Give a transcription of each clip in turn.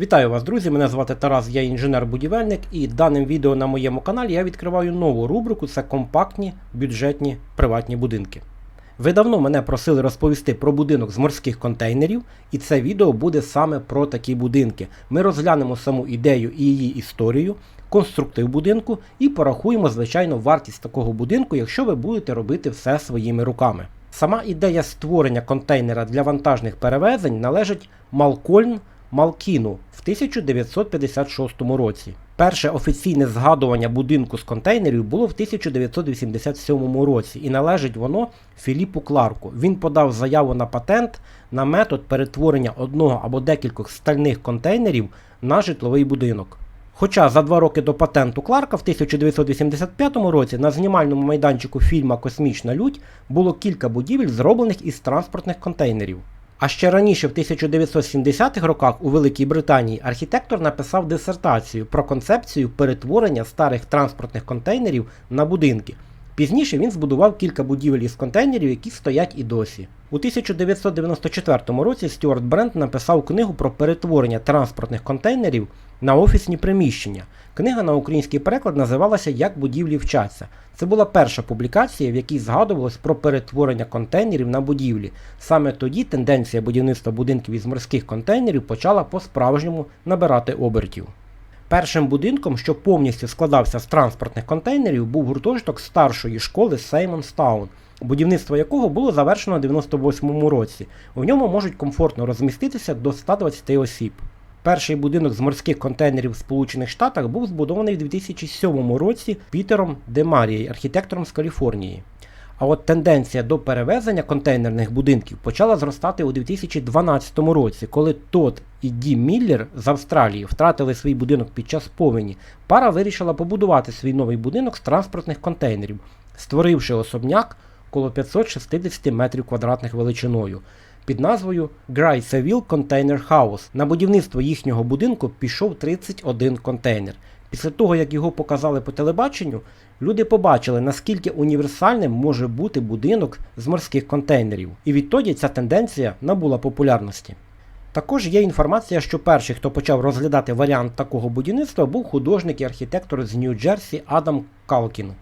Вітаю вас, друзі! Мене звати Тарас, я інженер-будівельник, і даним відео на моєму каналі я відкриваю нову рубрику це компактні бюджетні приватні будинки. Ви давно мене просили розповісти про будинок з морських контейнерів, і це відео буде саме про такі будинки. Ми розглянемо саму ідею і її історію, конструктив будинку і порахуємо, звичайно, вартість такого будинку, якщо ви будете робити все своїми руками. Сама ідея створення контейнера для вантажних перевезень належить Малкольн Малкіну в 1956 році. Перше офіційне згадування будинку з контейнерів було в 1987 році, і належить воно Філіпу Кларку. Він подав заяву на патент на метод перетворення одного або декількох стальних контейнерів на житловий будинок. Хоча за два роки до патенту Кларка в 1985 році на знімальному майданчику фільма Космічна лють було кілька будівель, зроблених із транспортних контейнерів. А ще раніше, в 1970-х роках у Великій Британії, архітектор написав дисертацію про концепцію перетворення старих транспортних контейнерів на будинки. Пізніше він збудував кілька будівель із контейнерів, які стоять і досі. У 1994 році Стюарт Брент написав книгу про перетворення транспортних контейнерів на офісні приміщення. Книга на український переклад називалася Як будівлі вчаться. Це була перша публікація, в якій згадувалось про перетворення контейнерів на будівлі. Саме тоді тенденція будівництва будинків із морських контейнерів почала по-справжньому набирати обертів. Першим будинком, що повністю складався з транспортних контейнерів, був гуртожиток старшої школи Сеймонстаун, будівництво якого було завершено у 98 році. У ньому можуть комфортно розміститися до 120 осіб. Перший будинок з морських контейнерів в Сполучених Штатах був збудований в 2007 році Пітером Демарією, архітектором з Каліфорнії. А от тенденція до перевезення контейнерних будинків почала зростати у 2012 році, коли Тод і Ді Міллер з Австралії втратили свій будинок під час повені. Пара вирішила побудувати свій новий будинок з транспортних контейнерів, створивши особняк коло 560 метрів квадратних величиною. Під назвою Gryseville Container House. На будівництво їхнього будинку пішов 31 контейнер. Після того, як його показали по телебаченню, люди побачили, наскільки універсальним може бути будинок з морських контейнерів. І відтоді ця тенденція набула популярності. Також є інформація, що перший, хто почав розглядати варіант такого будівництва, був художник і архітектор з Нью-Джерсі Адам Калкін.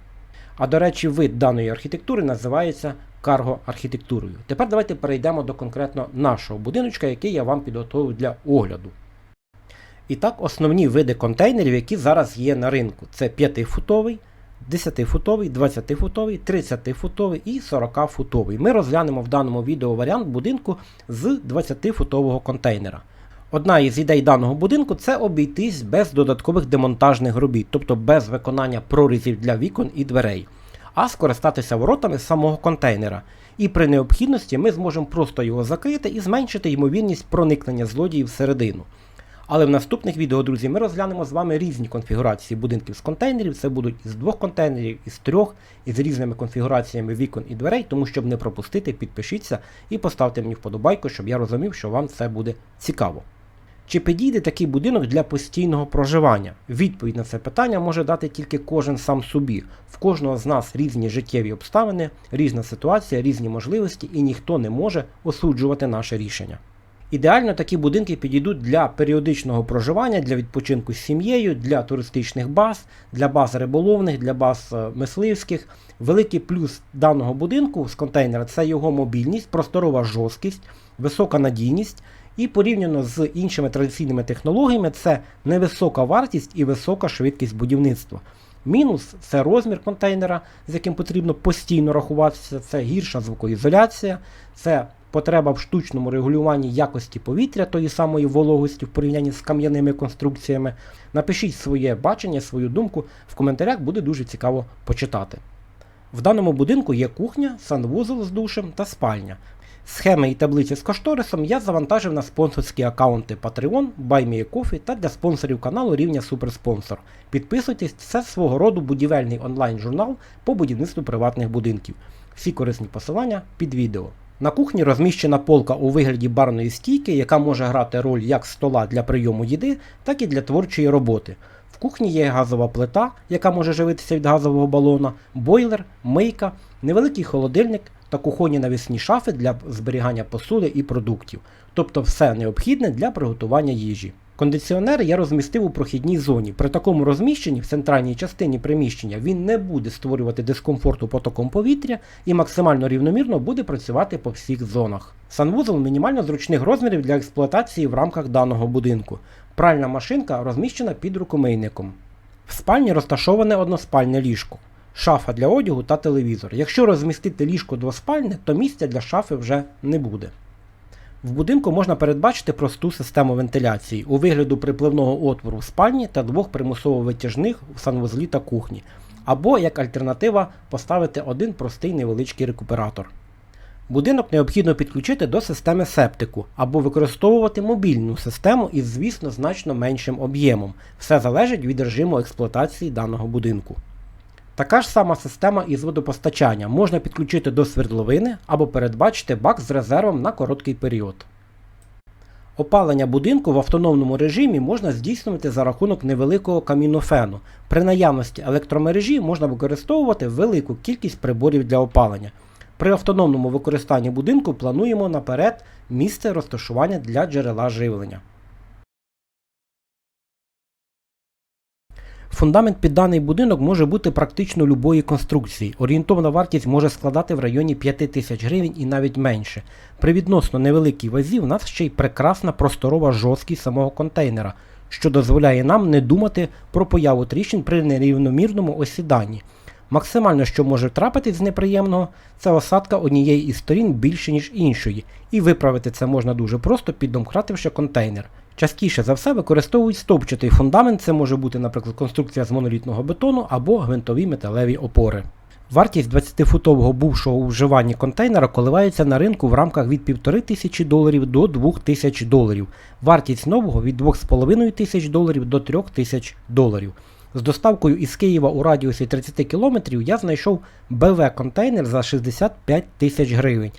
А до речі, вид даної архітектури називається карго-архітектурою. Тепер давайте перейдемо до конкретно нашого будиночка, який я вам підготовив для огляду. І так, основні види контейнерів, які зараз є на ринку, це 5-футовий, 10-футовий, 20-футовий, 30-футовий і 40-футовий. Ми розглянемо в даному відео варіант будинку з 20-футового контейнера. Одна із ідей даного будинку це обійтись без додаткових демонтажних робіт, тобто без виконання прорізів для вікон і дверей, а скористатися воротами самого контейнера. І при необхідності ми зможемо просто його закрити і зменшити ймовірність проникнення злодіїв всередину. Але в наступних відео, друзі, ми розглянемо з вами різні конфігурації будинків з контейнерів. Це будуть із двох контейнерів, із трьох, із різними конфігураціями вікон і дверей. Тому щоб не пропустити, підпишіться і поставте мені вподобайку, щоб я розумів, що вам це буде цікаво. Чи підійде такий будинок для постійного проживання? Відповідь на це питання може дати тільки кожен сам собі. В кожного з нас різні життєві обставини, різна ситуація, різні можливості, і ніхто не може осуджувати наше рішення. Ідеально такі будинки підійдуть для періодичного проживання, для відпочинку з сім'єю, для туристичних баз, для баз риболовних, для баз е, мисливських. Великий плюс даного будинку з контейнера це його мобільність, просторова жорсткість, висока надійність. І порівняно з іншими традиційними технологіями, це невисока вартість і висока швидкість будівництва. Мінус це розмір контейнера, з яким потрібно постійно рахуватися, це гірша звукоізоляція, це потреба в штучному регулюванні якості повітря, тої самої вологості в порівнянні з кам'яними конструкціями. Напишіть своє бачення, свою думку в коментарях, буде дуже цікаво почитати. В даному будинку є кухня, санвузол з душем та спальня. Схеми і таблиці з кошторисом я завантажив на спонсорські аккаунти Patreon, BuyMeACoffee та для спонсорів каналу рівня Суперспонсор. Підписуйтесь, це свого роду будівельний онлайн-журнал по будівництву приватних будинків. Всі корисні посилання під відео. На кухні розміщена полка у вигляді барної стійки, яка може грати роль як стола для прийому їди, так і для творчої роботи. В кухні є газова плита, яка може живитися від газового балона, бойлер, мийка, невеликий холодильник та кухонні навісні шафи для зберігання посуди і продуктів, тобто все необхідне для приготування їжі. Кондиціонер я розмістив у прохідній зоні. При такому розміщенні в центральній частині приміщення він не буде створювати дискомфорту потоком повітря і максимально рівномірно буде працювати по всіх зонах. Санвузол мінімально зручних розмірів для експлуатації в рамках даного будинку. Пральна машинка розміщена під рукомийником. В спальні розташоване односпальне ліжко, шафа для одягу та телевізор. Якщо розмістити ліжко двоспальне, то місця для шафи вже не буде. В будинку можна передбачити просту систему вентиляції у вигляду припливного отвору в спальні та двох примусово витяжних в санвузлі та кухні, або як альтернатива поставити один простий невеличкий рекуператор. Будинок необхідно підключити до системи септику або використовувати мобільну систему із, звісно, значно меншим об'ємом. Все залежить від режиму експлуатації даного будинку. Така ж сама система із водопостачання можна підключити до свердловини або передбачити бак з резервом на короткий період. Опалення будинку в автономному режимі можна здійснювати за рахунок невеликого камінофену. При наявності електромережі можна використовувати велику кількість приборів для опалення. При автономному використанні будинку плануємо наперед місце розташування для джерела живлення. Фундамент під даний будинок може бути практично любої конструкції. Орієнтовна вартість може складати в районі 5 тисяч гривень і навіть менше. При відносно невеликій вазі в нас ще й прекрасна просторова жорсткість самого контейнера, що дозволяє нам не думати про появу тріщин при нерівномірному осіданні. Максимально, що може трапитись з неприємного, це осадка однієї із сторін більше, ніж іншої, і виправити це можна дуже просто, піддомкративши контейнер. Частіше за все використовують стовпчатий фундамент, це може бути, наприклад, конструкція з монолітного бетону або гвинтові металеві опори. Вартість 20-футового бувшого у вживанні контейнера коливається на ринку в рамках від 1500 доларів до 2000 доларів. Вартість нового від 2500 доларів до 3000 доларів. З доставкою із Києва у радіусі 30 км я знайшов БВ контейнер за 65 тисяч гривень.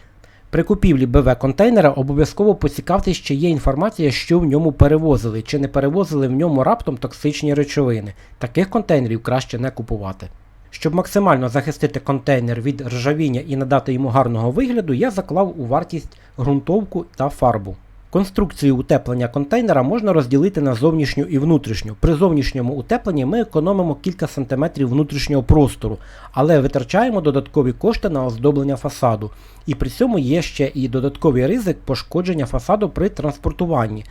При купівлі БВ контейнера обов'язково поцікавтесь, чи є інформація, що в ньому перевозили, чи не перевозили в ньому раптом токсичні речовини. Таких контейнерів краще не купувати. Щоб максимально захистити контейнер від ржавіння і надати йому гарного вигляду, я заклав у вартість ґрунтовку та фарбу. Конструкцію утеплення контейнера можна розділити на зовнішню і внутрішню. При зовнішньому утепленні ми економимо кілька сантиметрів внутрішнього простору, але витрачаємо додаткові кошти на оздоблення фасаду. І при цьому є ще і додатковий ризик пошкодження фасаду при транспортуванні.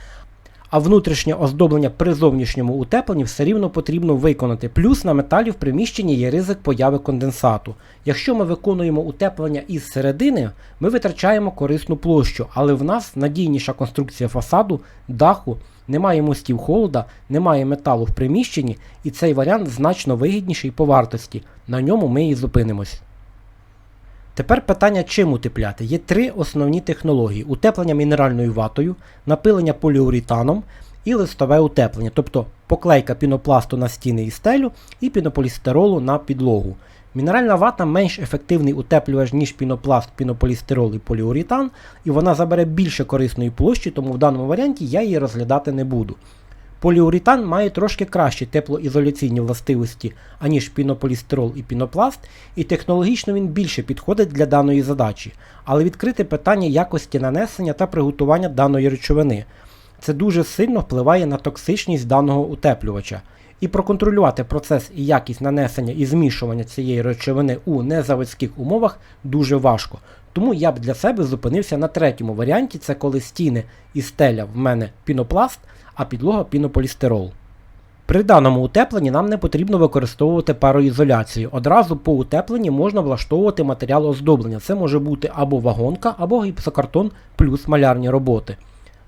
А внутрішнє оздоблення при зовнішньому утепленні все рівно потрібно виконати. Плюс на металі в приміщенні є ризик появи конденсату. Якщо ми виконуємо утеплення із середини, ми витрачаємо корисну площу, але в нас надійніша конструкція фасаду, даху, немає мостів холода, немає металу в приміщенні, і цей варіант значно вигідніший по вартості. На ньому ми і зупинимось. Тепер питання, чим утепляти. Є три основні технології: утеплення мінеральною ватою, напилення поліуретаном і листове утеплення, тобто поклейка пінопласту на стіни і стелю і пінополістиролу на підлогу. Мінеральна вата менш ефективний утеплювач, ніж пінопласт, пінополістирол і поліуретан, і вона забере більше корисної площі, тому в даному варіанті я її розглядати не буду. Поліуретан має трошки кращі теплоізоляційні властивості, аніж пінополістирол і пінопласт, і технологічно він більше підходить для даної задачі, але відкрите питання якості нанесення та приготування даної речовини. Це дуже сильно впливає на токсичність даного утеплювача. І проконтролювати процес і якість нанесення і змішування цієї речовини у незаводських умовах дуже важко. Тому я б для себе зупинився на третьому варіанті, це коли стіни і стеля в мене пінопласт, а підлога пінополістирол. При даному утепленні нам не потрібно використовувати пароізоляцію. Одразу по утепленні можна влаштовувати матеріал оздоблення. Це може бути або вагонка, або гіпсокартон плюс малярні роботи.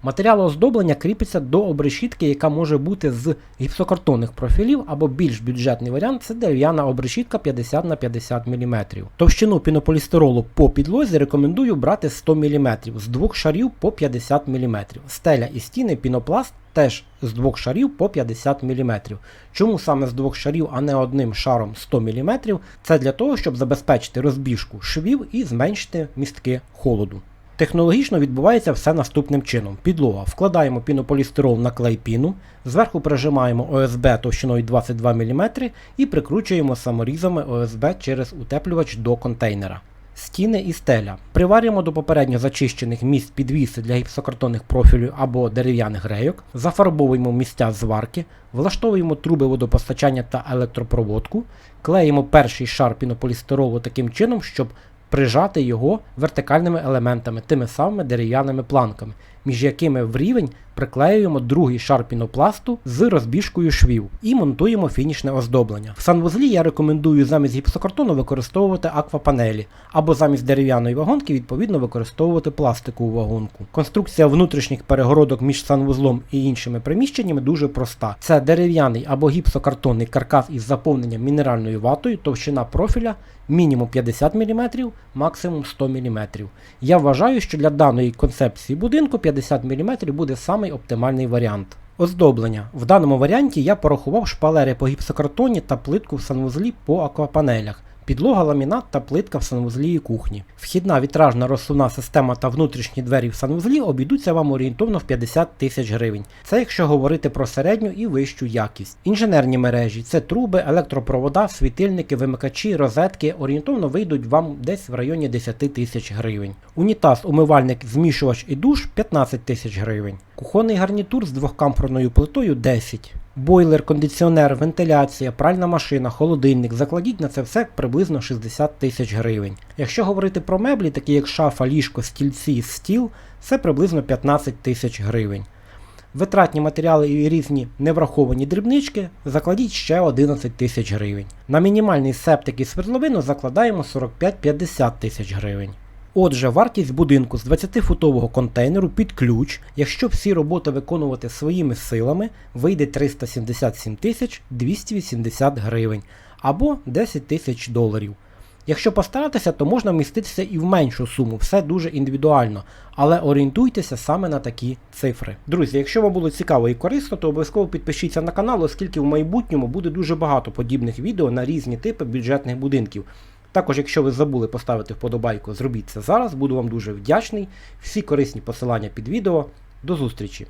Матеріал оздоблення кріпиться до обрешітки, яка може бути з гіпсокартонних профілів, або більш бюджетний варіант це дерев'яна обрешітка 50 на 50 мм. Товщину пінополістиролу по підлозі рекомендую брати 100 мм, з двох шарів по 50 мм. Стеля і стіни пінопласт теж з двох шарів по 50 мм. Чому саме з двох шарів, а не одним шаром 100 мм? Це для того, щоб забезпечити розбіжку швів і зменшити містки холоду. Технологічно відбувається все наступним чином. Підлога. Вкладаємо пінополістирол на клей піну, зверху прижимаємо ОСБ товщиною 22 мм і прикручуємо саморізами ОСБ через утеплювач до контейнера. Стіни і стеля. Приварюємо до попередньо зачищених місць підвіси для гіпсокартонних профілів або дерев'яних рейок, зафарбовуємо місця зварки, влаштовуємо труби водопостачання та електропроводку, клеїмо перший шар пінополістиролу таким чином, щоб прижати його вертикальними елементами, тими самими дерев'яними планками, між якими в рівень приклеюємо другий шар пінопласту з розбіжкою швів і монтуємо фінішне оздоблення. В санвузлі я рекомендую замість гіпсокартону використовувати аквапанелі, або замість дерев'яної вагонки відповідно використовувати пластикову вагонку. Конструкція внутрішніх перегородок між санвузлом і іншими приміщеннями дуже проста. Це дерев'яний або гіпсокартонний каркас із заповненням мінеральною ватою, товщина профіля мінімум 50 мм, максимум 100 мм. Я вважаю, що для даної концепції будинку 50 мм буде самий оптимальний варіант. Оздоблення. В даному варіанті я порахував шпалери по гіпсокартоні та плитку в санвузлі по аквапанелях. Підлога, ламінат та плитка в санвузлі і кухні. Вхідна вітражна розсувна система та внутрішні двері в санвузлі обійдуться вам орієнтовно в 50 тисяч гривень. Це якщо говорити про середню і вищу якість. Інженерні мережі це труби, електропровода, світильники, вимикачі, розетки орієнтовно вийдуть вам десь в районі 10 тисяч гривень. Унітаз, умивальник, змішувач і душ 15 тисяч гривень. Кухонний гарнітур з двохкамфорною плитою 10. Бойлер, кондиціонер, вентиляція, пральна машина, холодильник. Закладіть на це все приблизно 60 тисяч гривень. Якщо говорити про меблі, такі як шафа, ліжко, стільці, стіл, це приблизно 15 тисяч гривень. Витратні матеріали і різні невраховані дрібнички закладіть ще 11 тисяч гривень. На мінімальний септик і свердловину закладаємо 45-50 тисяч гривень. Отже, вартість будинку з 20-футового контейнеру під ключ, якщо всі роботи виконувати своїми силами, вийде 377 тисяч 280 гривень або 10 тисяч доларів. Якщо постаратися, то можна вміститися і в меншу суму, все дуже індивідуально, але орієнтуйтеся саме на такі цифри. Друзі, якщо вам було цікаво і корисно, то обов'язково підпишіться на канал, оскільки в майбутньому буде дуже багато подібних відео на різні типи бюджетних будинків. Також, якщо ви забули поставити вподобайку, зробіть це зараз, буду вам дуже вдячний. Всі корисні посилання під відео. До зустрічі!